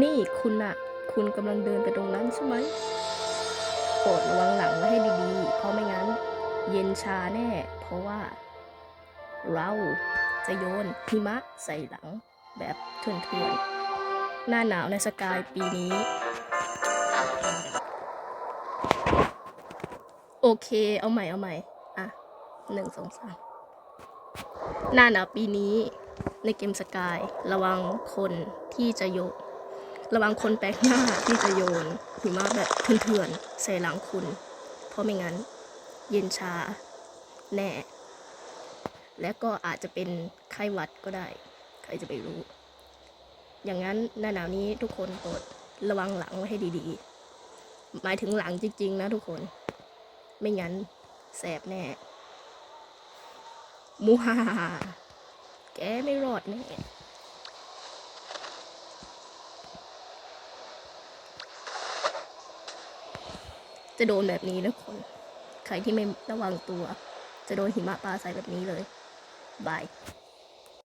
นี่คุณอะคุณกำลังเดินไปตรงนั้นใช่ไหมโปรดระวังหลังไว้ให้ดีๆ เพราะไม่งั้น เย็นชาแน่ เพราะว่า เราจะโยนหิมะใส่หลังแบบเถื่อนๆ หน้าหนาวในสกายปีนี้ โอเค เอาใหม่เอาใหม่ อะหนึ่งสองสามหน้าหนาวปีนี้ในเกมสกายระวังคนที่จะโยน ระวังคนแปลกหน้าที่จะโยนหิมะแบบเถื่อนๆใส่หลังคุณ เพราะไม่งั้น เย็นชา แน่ และก็อาจจะเป็นไข้หวัดก็ได้ ใครจะไปรู้ อย่างนั้นหน้าหนาวนี้ทุกคนโปรดระวังหลังไว้ให้ดีๆ หมายถึงหลังจริง ๆ นะทุกคน ไม่งั้นแสบแน่มูฮ่าแกไม่รอดแน่ จะโดนแบบนี้นะคน ใครที่ไม่ระวังตัว จะโดนหิมะปลาใส่แบบนี้เลย บาย